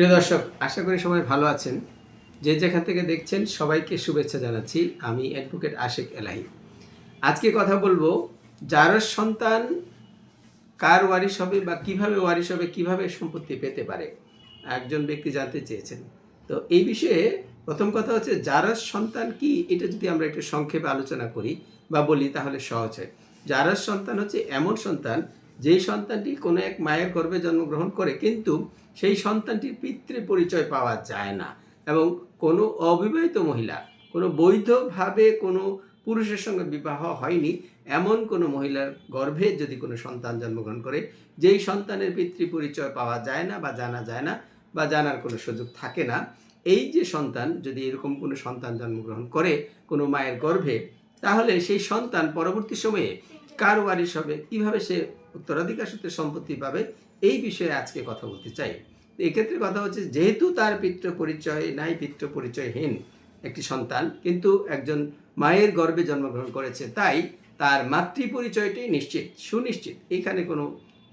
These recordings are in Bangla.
প্রিয় দর্শক, আশা করি সবাই ভালো আছেন। যে যেখান থেকে দেখছেন, সবাইকে শুভেচ্ছা জানাচ্ছি। আমি অ্যাডভোকেট আশেক এলাহি। আজকে কথা বলব যার সন্তান কার ওয়ারিশ হবে বা কীভাবে ওয়ারিশ হবে, কীভাবে সম্পত্তি পেতে পারে, একজন ব্যক্তি জানতে চেয়েছেন। তো এই বিষয়ে প্রথম কথা হচ্ছে যার সন্তান কি, এটা যদি আমরা একটু সংক্ষেপে আলোচনা করি বা বলি, তাহলে সহজ হয়। যার সন্তান হচ্ছে এমন সন্তান যেই সন্তানটি কোনো এক মায়ের গর্ভে জন্মগ্রহণ করে, কিন্তু সেই সন্তানটির পিতৃ পরিচয় পাওয়া যায় না এবং কোনো অবিবাহিত মহিলা, কোনো বৈধভাবে কোনো পুরুষের সঙ্গে বিবাহ হয়নি, এমন কোনো মহিলার গর্ভে যদি কোনো সন্তান জন্মগ্রহণ করে, যেই সন্তানের পিতৃ পরিচয় পাওয়া যায় না বা জানা যায় না বা জানার কোনো সুযোগ থাকে না, এই যে সন্তান যদি এরকম কোনো সন্তান জন্মগ্রহণ করে কোনো মায়ের গর্ভে, তাহলে সেই সন্তান পরবর্তী সময়ে কার ওয়ারিশ হবে? কীভাবে সে উত্তরাধিকার সূত্রে সম্পত্তি পাবে, এই বিষয়ে আজকে কথা বলতে চাই। এক্ষেত্রে কথা হচ্ছে, যেহেতু তার পিতৃ পরিচয় নাই পিতৃ পরিচয়হীন একটি সন্তান, কিন্তু একজন মায়ের গর্ভে জন্মগ্রহণ করেছে, তাই তার মাতৃ পরিচয়টি নিশ্চিত, সুনিশ্চিত। এখানে কোনো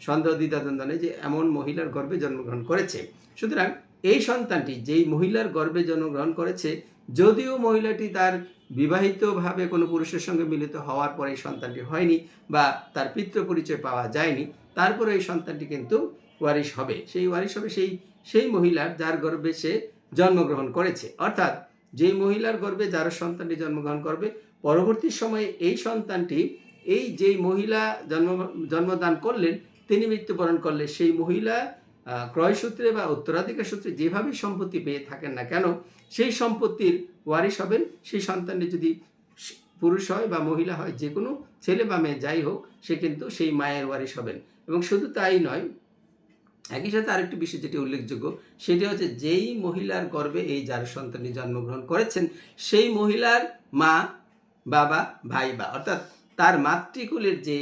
সন্দেহ, দ্বিধাদ্বন্দ্ব নেই যে এমন মহিলার গর্ভে জন্মগ্রহণ করেছে। সুতরাং এই সন্তানটি যেই মহিলার গর্ভে জন্মগ্রহণ করেছে যদিও মহিলাটি তার বিবাহিতভাবে কোনো পুরুষের সঙ্গে মিলিত হওয়ার পরে এই সন্তানটি হয়নি বা তার পিতৃ পরিচয় পাওয়া যায়নি, তারপরে এই সন্তানটি কিন্তু ওয়ারিশ হবে। সেই ওয়ারিশ হবে সেই সেই মহিলার যার গর্ভে সে জন্মগ্রহণ করেছে। অর্থাৎ যেই মহিলার গর্ভে যার সন্তানটি জন্মগ্রহণ করবে, পরবর্তী সময়ে এই সন্তানটি এই যেই মহিলা জন্ম, জন্মদান করলেন, তিনি মৃত্যুবরণ করলে সেই মহিলা আহ, ক্রয়সূত্রে বা উত্তরাধিকার সূত্রে যেভাবে সম্পত্তি পেয়ে থাকেন না কেন সেই সম্পত্তির ওয়ারিশ হবেন। সেই সন্তানটি যদি পুরুষ হয় বা মহিলা হয় যে কোনো ছেলে বা মেয়ে যাই হোক সে কিন্তু সেই মায়ের ওয়ারিশ হবেন। এবং শুধু তাই নয় একই সাথে আরেকটি বিষয় যেটি উল্লেখযোগ্য সেটি হচ্ছে যেই মহিলার গর্ভে এই যার সন্তানটি জন্মগ্রহণ করেছেন সেই মহিলার মা বাবা ভাই বা অর্থাৎ তার মাতৃকুলের যে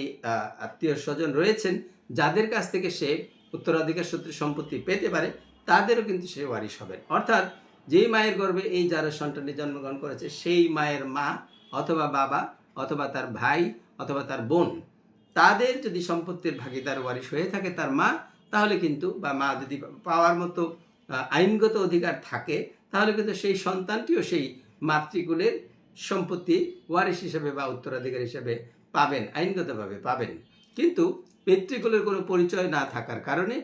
আত্মীয় স্বজন রয়েছেন যাদের কাছ থেকে সে উত্তরাধিকার সূত্রে সম্পত্তি পেতে পারে, তাদেরও কিন্তু সে ওয়ারিশ হবেন অর্থাৎ যেই মায়ের গর্ভে এই যারা সন্তানটি জন্মগ্রহণ করেছে, সেই মায়ের মা অথবা বাবা অথবা তার ভাই অথবা তার বোন, তাদের যদি সম্পত্তির ভাগিদার ওয়ারিশ হয়ে থাকে তার মা, তাহলে কিন্তু বা মা যদি পাওয়ার মতো আইনগত অধিকার থাকে, তাহলে কিন্তু সেই সন্তানটিও সেই মাতৃকুলের সম্পত্তি ওয়ারিশ হিসেবে বা উত্তরাধিকার হিসেবে পাবেন, আইনগতভাবে পাবেন। কিন্তু পিতৃকুলের কোনো পরিচয় না থাকার কারণে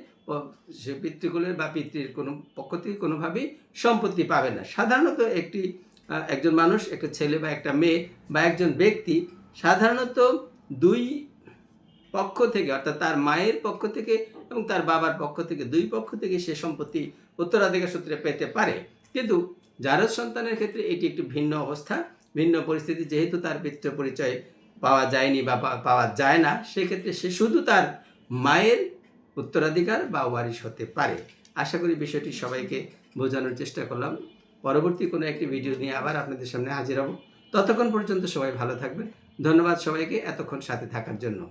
সে পিতৃকুলের বা পিতৃর কোনো পক্ষ থেকে কোনোভাবেই সম্পত্তি পাবে না। সাধারণত একটি একজন মানুষ, একটা ছেলে বা একটা মেয়ে বা একজন ব্যক্তি সাধারণত দুই পক্ষ থেকে, অর্থাৎ তার মায়ের পক্ষ থেকে এবং তার বাবার পক্ষ থেকে, দুই পক্ষ থেকে সে সম্পত্তি উত্তরাধিকার সূত্রে পেতে পারে। কিন্তু জারজ সন্তানের ক্ষেত্রে এটি একটি ভিন্ন অবস্থা, ভিন্ন পরিস্থিতি, যেহেতু তার পিতৃ পরিচয় পাওয়া যায়নি বা পাওয়া যায় না, সেক্ষেত্রে সে শুধু তার মায়ের উত্তরাধিকার বা ওয়ারিশ হতে পারে। আশা করি বিষয়টি সবাইকে বোঝানোর চেষ্টা করলাম। পরবর্তী কোনো একটি ভিডিও নিয়ে আবার আপনাদের সামনে হাজির হব। ততক্ষণ পর্যন্ত সবাই ভালো থাকবেন। ধন্যবাদ সবাইকে এতক্ষণ সাথে থাকার জন্য।